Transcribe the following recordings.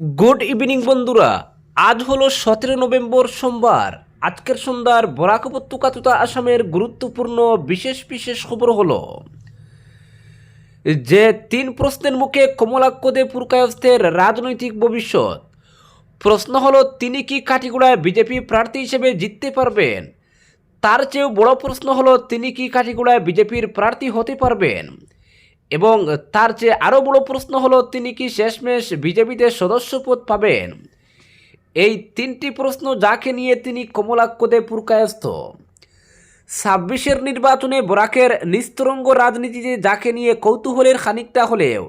Good evening বন্ধুরা। আজ হলো সতেরো নভেম্বর সোমবার। আজকের সন্ধ্যার বরাক উপত্যকা তথা আসামের গুরুত্বপূর্ণ বিশেষ বিশেষ খবর হলো, যে তিন প্রশ্নের মুখে কমলাক্ষ দে পুরকায়স্থের রাজনৈতিক ভবিষ্যৎ। প্রশ্ন হলো, তিনি কি কাটিগুড়ায় বিজেপি প্রার্থী হিসেবে জিততে পারবেন? তার চেয়েও বড় প্রশ্ন হলো, তিনি কি কাটিগুড়ায় বিজেপির প্রার্থী হতে পারবেন? এবং তার চেয়ে আরও বড় প্রশ্ন হলো, তিনি কি শেষমেশ বিজেপিতে সদস্যপদ পাবেন? এই তিনটি প্রশ্ন যাকে নিয়ে তিনি কমলাক্ষদে পুরকায়স্থ। ছাব্বিশের নির্বাচনে বরাকের নিস্তরঙ্গ রাজনীতিতে যাকে নিয়ে কৌতূহলের খানিকটা হলেও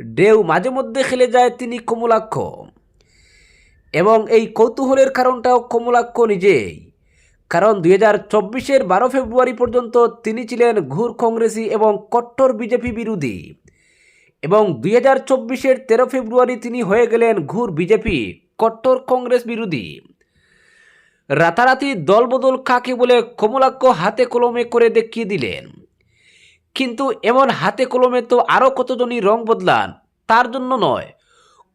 ডেউ মাঝে মধ্যে খেলে যায় তিনি কমলাক্ষ এবং এই কৌতূহলের কারণটাও কমলাক্ষ নিজেই। কারণ দুই হাজার চব্বিশের বারো ফেব্রুয়ারি পর্যন্ত তিনি ছিলেন ঘুর কংগ্রেসি এবং কট্টর বিজেপি বিরোধী। এবং দুই হাজার চব্বিশের তেরো ফেব্রুয়ারি তিনি হয়ে গেলেন ঘুর বিজেপি, কট্টর কংগ্রেস বিরোধী। রাতারাতি দলবদল কাকে বলে কমলাক্ষ হাতে কলমে করে দেখিয়ে দিলেন। কিন্তু এমন হাতে কলমে তো আরও কতজনই রং বদলান, তার জন্য নয়।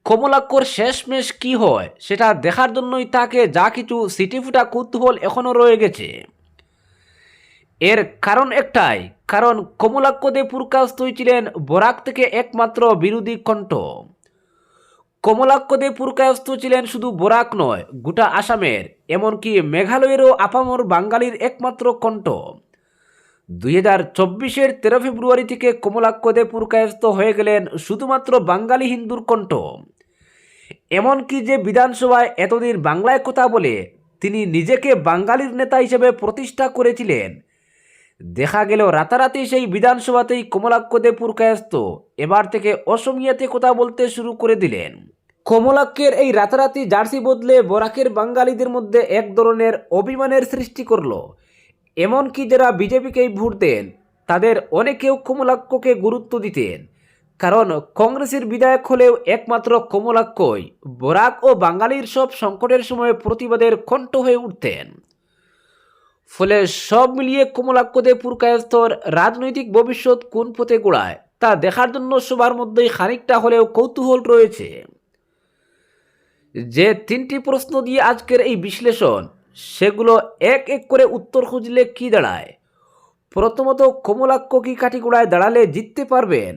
কমলাক্ষর শেষমেশ কি হয়, সেটা দেখার জন্যই তাকে যা কিছু সিটিফুটা কুতূহল এখনও রয়ে গেছে। এর কারণ একটাই, কারণ কমলাক্ষ দে পুরকাস্তই ছিলেন বরাক থেকে একমাত্র বিরোধী কণ্ঠ। কমলাক্ষ দে পুরকায়স্থ ছিলেন শুধু বরাক নয়, গোটা আসামের, এমনকি মেঘালয়েরও আপামর বাঙালির একমাত্র কণ্ঠ। দুই হাজার চব্বিশের তেরো ফেব্রুয়ারি থেকে কমলাক্ষ দে পুরকায়স্থ হয়ে গেলেন শুধুমাত্র বাঙালি হিন্দুর কণ্ঠ। এমনকি যে বিধানসভায় এতদিন বাংলায় কথা বলে, তিনি নিজেকে বাঙালির নেতা হিসেবে প্রতিষ্ঠা করেছিলেন। দেখা গেল রাতারাতি সেই বিধানসভাতেই কমলাক্ষ দে পুরকায়স্থ এবার থেকে অসমিয়াতে কথা বলতে শুরু করে দিলেন। কমলাক্ষের এই রাতারাতি জার্সি বদলে বরাকের বাঙালিদের মধ্যে এক ধরনের অভিমানের সৃষ্টি করল। এমনকি যারা বিজেপিকেই ভোট দেন, তাদের অনেকেও কমলাক্ষকে গুরুত্ব দিতেন। কারণ কংগ্রেসের বিধায়ক হলেও একমাত্র কমলাক্ষই বরাক ও বাঙালির সব সংকটের সময় প্রতিবাদের কণ্ঠ হয়ে উঠতেন। ফলে সব মিলিয়ে কমলাক্ষদে পুরকায়স্তর রাজনৈতিক ভবিষ্যৎ কোন পথে গোড়ায়, তা দেখার জন্য সবার মধ্যেই খানিকটা হলেও কৌতূহল রয়েছে। যে তিনটি প্রশ্ন দিয়ে আজকের এই বিশ্লেষণ সেগুলো এক এক করে উত্তর খুঁজলে কি দাঁড়ায়? প্রথমত কমলাক্ষ কি কাঠিগোড়ায় দাঁড়ালে জিততে পারবেন?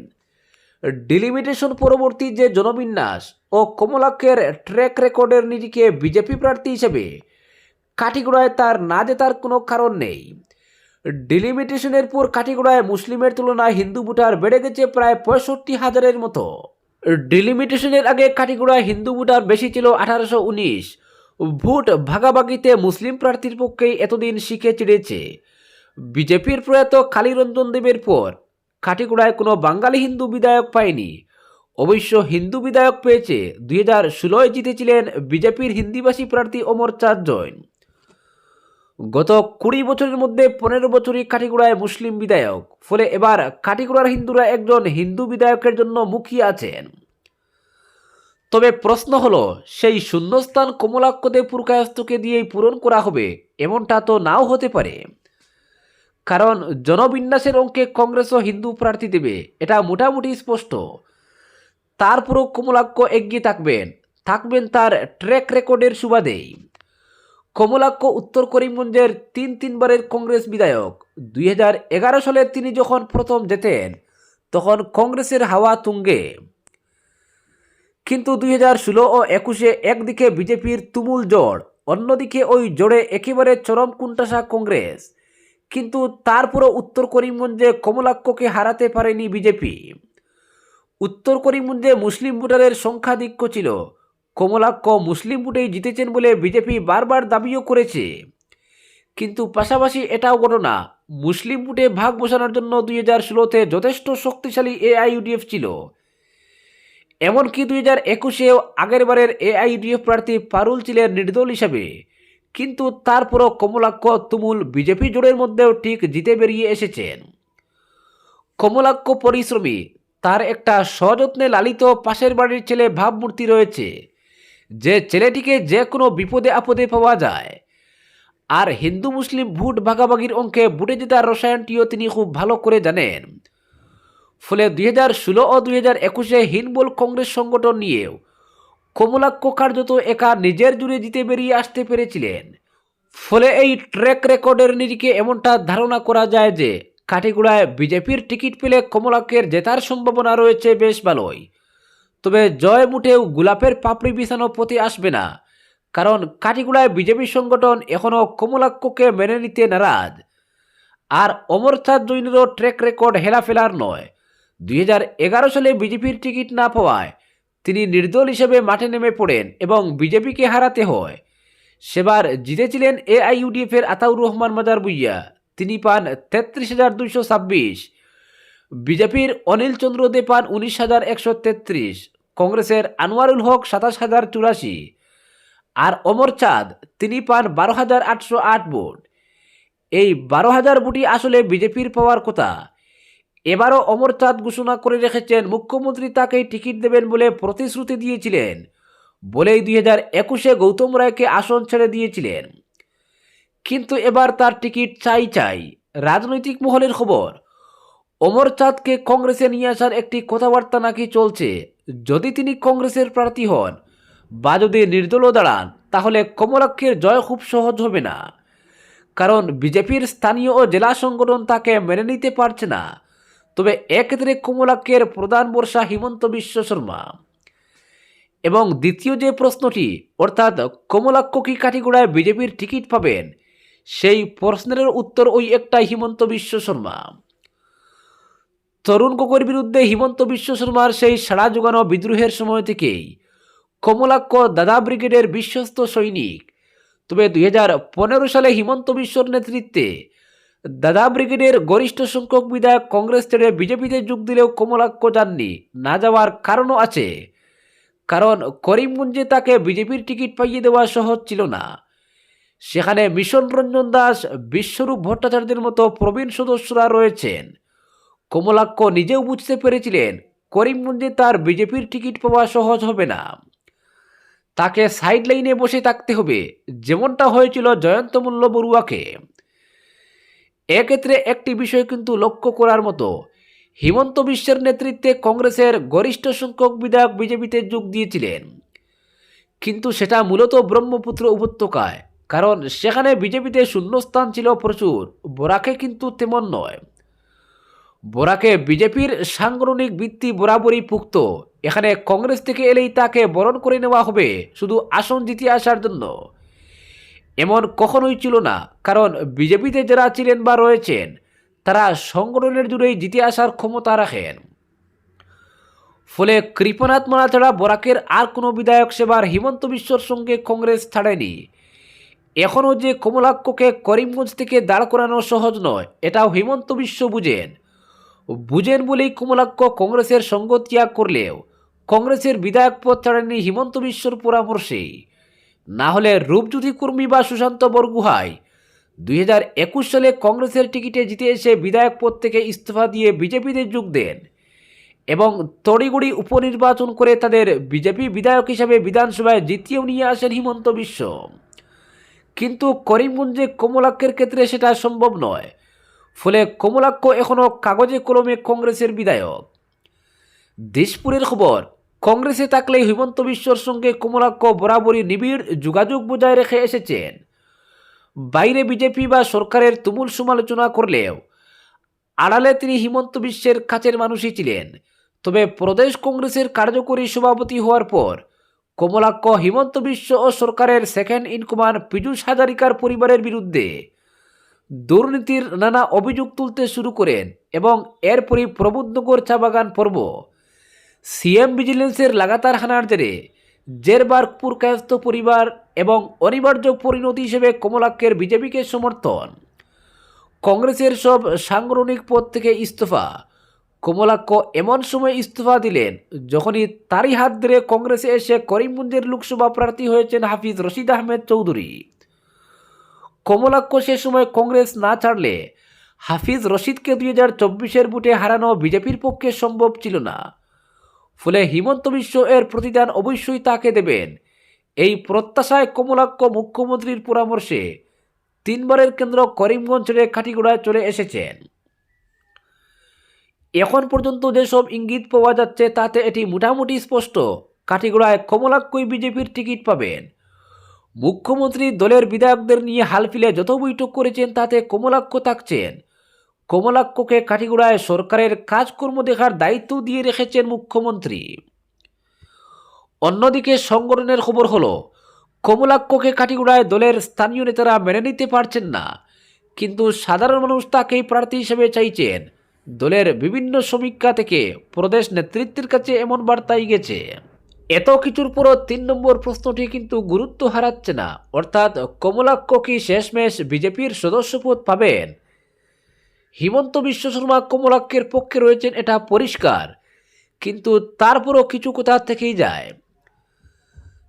ডিলিমিটেশন পরবর্তী যে জনবিন্যাস ও কমলাক্ষের ট্র্যাক রেকর্ডের নিজেকে বিজেপি প্রার্থী হিসেবে, কাঠিগোড়ায় তার না জেতার কোনো কারণ নেই। ডিলিমিটেশনের পর কাঠিগোড়ায় মুসলিমের তুলনায় হিন্দু ভোটার বেড়ে গেছে প্রায় পঁয়ষট্টি হাজারের মতো। ডিলিমিটেশনের আগে কাঠিগোড়ায় হিন্দু ভোটার বেশি ছিল আঠারোশো উনিশ। ভোট ভাগাভাগিতে মুসলিম প্রার্থীর পক্ষেই এতদিন শিখে চিড়েছে। বিজেপির প্রয়াত কালীরঞ্জন দেবের পর কাঠিগোড়ায় কোনো বাঙালি হিন্দু বিধায়ক পায়নি। অবশ্য হিন্দু বিধায়ক পেয়েছে দুই হাজার ষোলোয় জিতেছিলেন বিজেপির হিন্দিভাষী প্রার্থী অমর চাঁদ গত কুড়ি বছরের মধ্যে পনেরো বছরই কাঠিগোড়ায় মুসলিম বিধায়ক, ফলে এবার কাঠিগোড়ার হিন্দুরা একজন হিন্দু বিধায়কের জন্য মুখিয়ে আছেন। তবে প্রশ্ন হলো, সেই শূন্যস্থান কমলাক্ষদে পুরকায়স্থকে দিয়েই পূরণ করা হবে, এমনটা তো নাও হতে পারে। কারণ জনবিন্যাসের অঙ্কে কংগ্রেসও হিন্দু প্রার্থী দেবে, এটা মোটামুটি স্পষ্ট। তারপরও কমলাক্ষ এগিয়ে থাকবেন থাকবেন তার ট্র্যাক রেকর্ডের সুবাদেই। কমলাক্ষ উত্তর করিমগঞ্জের তিন তিনবারের কংগ্রেস বিধায়ক, দুই হাজার এগারো সালে তিনি যখন প্রথম যেতেন তখন কংগ্রেসের হাওয়া তুঙ্গে। কিন্তু দুই হাজার ষোলো ও একুশে একদিকে বিজেপির তুমুল জড় অন্যদিকে ওই জোড়ে একেবারে চরম কুণ্ঠাসা কংগ্রেস। কিন্তু তারপরও উত্তর করিমগঞ্জে কমলাক্ষকে হারাতে পারেনি বিজেপি। উত্তর করিমগঞ্জে মুসলিম ভোটারের সংখ্যাধিক্য ছিল। কমলাক্ষ মুসলিম ভোটেই জিতেছেন বলে বিজেপি বারবার দাবিও করেছে। কিন্তু পাশাপাশি এটাও ঘটনা, মুসলিম ভোটে ভাগ বসানোর জন্য দুই হাজার ষোলোতে যথেষ্ট শক্তিশালী এআইইউডিএফ ছিল। এমনকি দুই হাজার একুশেও আগের বারের এআইডিএফ প্রার্থী পারুল ছিলেন নির্দল হিসাবে। কিন্তু তারপরও কমলাক্ষ, তুমুল বিজেপি জোড়ের মধ্যেও ঠিক জিতে বেরিয়ে এসেছেন। কমলাক্ষ পরিশ্রমী, তার একটা সযত্নে লালিত পাশের বাড়ির ছেলে ভাবমূর্তি রয়েছে, যে ছেলেটিকে যে কোনো বিপদে আপদে পাওয়া যায়। আর হিন্দু মুসলিম ভোট ভাগাভাগির অঙ্কে বুটে জেতার রসায়নটিও তিনি খুব ভালো করে জানেন। ফলে দুই হাজার ষোলো ও দুই হাজার একুশে হিনবল কংগ্রেস সংগঠন নিয়েও কমলাক্ষ কার্যত একা নিজের জুড়ে জিতে বেরিয়ে আসতে পেরেছিলেন। ফলে এই ট্র্যাক রেকর্ডের নিরিখে এমনটা ধারণা করা যায় যে কাটিগুড়ায় বিজেপির টিকিট পেলে কমলাক্ষের জেতার সম্ভাবনা রয়েছে বেশ ভালোই। তবে জয় মুঠেও গোলাপের পাপড়ি বিছানো পথে আসবে না, কারণ কাটিগুড়ায় বিজেপি সংগঠন এখনও কমলাক্ষকে মেনে নিতে নারাজ। আর অমরচাঁদ জৈনেরও ট্র্যাক রেকর্ড হেলাফেলার নয় দুই হাজার এগারো সালে বিজেপির টিকিট না পাওয়ায় তিনি নির্দল হিসেবে মাঠে নেমে পড়েন এবং বিজেপিকে হারাতে হয়। সেবার জিতেছিলেন এআইইউডিএফ এর আতাউর রহমান মাজার বুইয়া তিনি পান তেত্রিশ হাজার দুইশো ছাব্বিশ। বিজেপির অনিল চন্দ্র দে পান উনিশ হাজার একশো তেত্রিশ। কংগ্রেসের আনোয়ারুল হক সাতাশ হাজার চুরাশি। আর অমর চাঁদ, তিনি পান বারো হাজার আটশো আট ভোট। এই বারো হাজার ভোটই আসলে বিজেপির পাওয়ার কথা। এবারও অমর চাঁদ ঘোষণা করে রেখেছেন মুখ্যমন্ত্রী, তাকেই টিকিট দেবেন বলে প্রতিশ্রুতি দিয়েছিলেন। বলেই দুই হাজার একুশে গৌতম রায়কে আসন ছেড়ে দিয়েছিলেন। কিন্তু এবার তার টিকিট চাই চাই। রাজনৈতিক মহলের খবর, অমর চাঁদকে কংগ্রেসে নিয়ে আসার একটি কথাবার্তা নাকি চলছে। যদি তিনি কংগ্রেসের প্রার্থী হন বা যদি নির্দলও দাঁড়ান, তাহলে কমলাক্ষের জয় খুব সহজ হবে না। কারণ বিজেপির স্থানীয় ও জেলা সংগঠন তাকে মেনে নিতে পারছে না। তবে এক্ষেত্রে কমলাক্ষের প্রধান বর্ষা হিমন্ত বিশ্ব শর্মা। এবং দ্বিতীয় যে প্রশ্নটি, অর্থাৎ কমলাক্ষ কি কাঠিগোড়ায় বিজেপির টিকিট পাবেন, সেই প্রশ্নের উত্তর ওই একটাই হিমন্ত বিশ্ব শর্মা। তরুণ গগৈর বিরুদ্ধে হিমন্ত বিশ্ব শর্মার সেই সাড়া জোগানো বিদ্রোহের সময় থেকেই কমলাক্ষ দাদা ব্রিগেডের বিশ্বস্ত সৈনিক। তবে দুই হাজার পনেরো সালে হিমন্ত বিশ্বর নেতৃত্বে দাদা ব্রিগেডের গরিষ্ঠ সংখ্যক বিধায়ক কংগ্রেস ছেড়ে বিজেপিতে যোগ দিলেও কমলাক্ষ যাননি। না যাওয়ার কারণও আছে। কারণ করিমগঞ্জে তাকে বিজেপির টিকিট পাইয়ে দেওয়া সহজ ছিল না। সেখানে মিশন রঞ্জন দাস, বিশ্বরূপ ভট্টাচার্যের মতো প্রবীণ সদস্যরা রয়েছেন। কমলাক্ষ নিজেও বুঝতে পেরেছিলেন করিমগঞ্জে তার বিজেপির টিকিট পাওয়া সহজ হবে না। তাকে সাইড লাইনে বসে থাকতে হবে, যেমনটা হয়েছিল জয়ন্ত বড়ুয়াকে। এক্ষেত্রে একটি বিষয় কিন্তু লক্ষ্য করার মতো। হিমন্ত বিশ্বের নেতৃত্বে কংগ্রেসের গরিষ্ঠ সংখ্যক বিধায়ক বিজেপিতে যোগ দিয়েছিলেন। কিন্তু সেটা মূলত ব্রহ্মপুত্র উপত্যকায়, কারণ সেখানে বিজেপিতে শূন্যস্থান ছিল প্রচুর, বোরাকে কিন্তু তেমন নয়। বোরাকে বিজেপির সাংগঠনিক ভিত্তি বরাবরই পুক্ত, এখানে কংগ্রেস থেকে এলেই তাকে বরণ করে নেওয়া হবে, শুধু আসন জিতে আসার জন্য। এমন কখনোই ছিল না, কারণ বিজেপিতে যারা ছিলেন বা রয়েছেন, তারা সংগঠনের জুড়েই জিতে আসার ক্ষমতা রাখেন। ফলে কৃপনাথ মারা ছাড়া বরাকের আর কোনো বিধায়ক সেবার হিমন্ত বিশ্বর সঙ্গে কংগ্রেস ছাড়েনি। এখনও যে কমলাক্ষকে করিমগঞ্জ থেকে দাঁড় করানো সহজ নয়, এটাও হিমন্ত বিশ্ব বুঝেন। বুঝেন বলেই কমলাক্ষ কংগ্রেসের সঙ্গ ত্যাগ করলেও, কংগ্রেসের বিধায়ক পদ ছাড়েননি হিমন্ত বিশ্বর পরামর্শেই। না হলে রূপজ্যোতি কর্মী বা সুশান্ত বরগুহাই। দুই হাজার একুশ সালে কংগ্রেসের টিকিটে জিতে এসে বিধায়ক পদ থেকে ইস্তফা দিয়ে বিজেপিতে যোগ দেন এবং তড়িগড়ি উপনির্বাচন করে তাদের বিজেপি বিধায়ক হিসাবে বিধানসভায় জিতিয়েও নিয়ে আসেন হিমন্ত বিশ্ব। কিন্তু করিমগঞ্জে কমলাক্ষের ক্ষেত্রে সেটা সম্ভব নয়। ফলে কমলাক্ষ এখনও কাগজে কলমে কংগ্রেসের বিধায়ক। দিশপুরের খবর কংগ্রেসে থাকলে হিমন্ত বিশ্বর সঙ্গে কমলাক্ষ বরাবরই নিবিড় যোগাযোগ বজায় রেখে এসেছেন। বাইরে বিজেপি বা সরকারের তুমুল সমালোচনা করলেও আড়ালে তিনি হিমন্ত বিশ্বের কাছের মানুষই ছিলেন। তবে প্রদেশ কংগ্রেসের কার্যকরী সভাপতি হওয়ার পর কমলাক্ষ, হিমন্ত বিশ্ব ও সরকারের সেকেন্ড ইন কমান্ড পীযূষ হাজারিকার পরিবারের বিরুদ্ধে দুর্নীতির নানা অভিযোগ তুলতে শুরু করেন এবং এরপরই প্রবুদ্ধনগর চা বাগান পর্ব সিএম ভিজিলেন্সের লাগাতার হানার জেরে জেরবার্গপুর কায়স্থ পরিবার এবং অনিবার্য পরিণতি হিসেবে কমলাক্ষের বিজেপিকে সমর্থন। কংগ্রেসের সব সাংগঠনিক পদ থেকে ইস্তফা। কমলাক্ষ এমন সময় ইস্তফা দিলেন, যখনই তারই হাত ধরে কংগ্রেসে এসে করিমগঞ্জের লোকসভা প্রার্থী হয়েছেন হাফিজ রশিদ আহমেদ চৌধুরী। কমলাক্ষ সে সময় কংগ্রেস না ছাড়লে হাফিজ রশিদকে দুই হাজার চব্বিশের বুটে হারানো বিজেপির পক্ষে সম্ভব ছিল না। ফলে হিমন্ত বিশ্ব এর প্রতিদান অবশ্যই তাকে দেবেন। এই প্রত্যাশায় কমলাক্ষ মুখ্যমন্ত্রীর পরামর্শে তিনবারের কেন্দ্র করিমগঞ্জ ছেড়ে কাঠিগোড়ায় চলে এসেছেন। এখন পর্যন্ত যেসব ইঙ্গিত পাওয়া যাচ্ছে, তাতে এটি মোটামুটি স্পষ্ট। কাটিগড়ায় কমলাক্কই বিজেপির টিকিট পাবেন। মুখ্যমন্ত্রী দলের বিধায়কদের নিয়ে হালফিলে যত বৈঠক করেছেন, তাতে কমলাক্ষ থাকছেন কমলাক্ষকে কাটিগড়ায় সরকারের কাজকর্ম দেখার দায়িত্ব দিয়ে রেখেছেন মুখ্যমন্ত্রী। অন্যদিকে সংগঠনের খবর হলো কমলাক্ষকে কাটিগড়ায় দলের স্থানীয় নেতারা মেনে নিতে পারছেন না, কিন্তু সাধারণ মানুষ তাকেই প্রার্থী হিসেবে চাইছেন। দলের বিভিন্ন সমীক্ষা থেকে প্রদেশ নেতৃত্বের কাছে এমন বার্তাই গেছে। এত কিছুর পরও তিন নম্বর প্রশ্নটি কিন্তু গুরুত্ব হারাচ্ছে না, অর্থাৎ কমলাক্ষ কি শেষমেশ বিজেপির সদস্যপদ পাবেন? হিমন্ত বিশ্ব শর্মা কমলাক্ষের পক্ষে রয়েছেন, এটা পরিষ্কার। কিন্তু তারপরও কিছু কথা থেকেই যায়?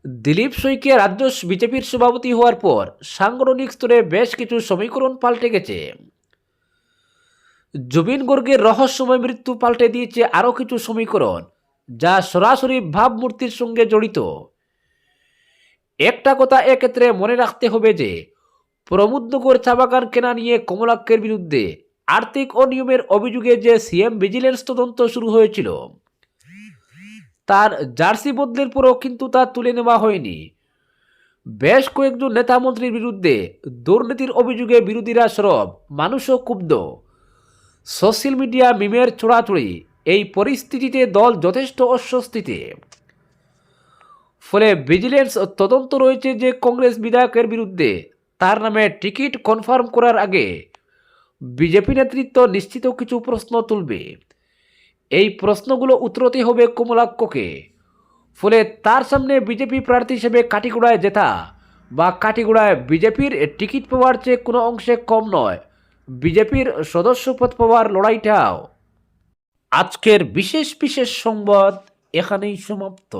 দিলীপ সৈকে রাজ্য বিজেপির সভাপতি হওয়ার পর সাংগঠনিক স্তরে বেশ কিছু সমীকরণ পাল্টে গেছে। জুবিন গর্গের রহস্যময় মৃত্যু পাল্টে দিয়েছে আরও কিছু সমীকরণ, যা সরাসরি ভাবমূর্তির সঙ্গে জড়িত। একটা কথা এক্ষেত্রে মনে রাখতে হবে যে প্রমুদ্নগর চা বাগান কেনা নিয়ে কমলাক্ষের বিরুদ্ধে আর্থিক অনিয়মের অভিযোগে যে সিএম ভিজিলেন্স তদন্ত শুরু হয়েছিল, তার জার্সি বদলের পরও কিন্তু তা তুলে নেওয়া হয়নি। বেশ কয়েকজন নেতা মন্ত্রীর বিরুদ্ধে দুর্নীতির অভিযোগে বিরোধীরা সরব, মানুষও ক্ষুব্ধ। সোশ্যাল মিডিয়া মিমের চোড়াচড়ি এই পরিস্থিতিতে দল যথেষ্ট অস্বস্তিতে। ফলে ভিজিলেন্স তদন্ত রয়েছে যে কংগ্রেস বিধায়কের বিরুদ্ধে, তার নামে টিকিট কনফার্ম করার আগে বিজেপি নেতৃত্ব নিশ্চিত কিছু প্রশ্ন তুলবে। এই প্রশ্নগুলো উত্তরতে হবে কমলাক্ষকে ফলে তার সামনে বিজেপি প্রার্থী হিসেবে কাটিগোড়ায় জেতা বা কাটিগোড়ায় বিজেপির টিকিট পাওয়ার চেয়ে কোনো অংশে কম নয়। বিজেপির সদস্যপদ পাওয়ার লড়াইটাও। আজকের বিশেষ বিশেষ সংবাদ এখানেই সমাপ্ত।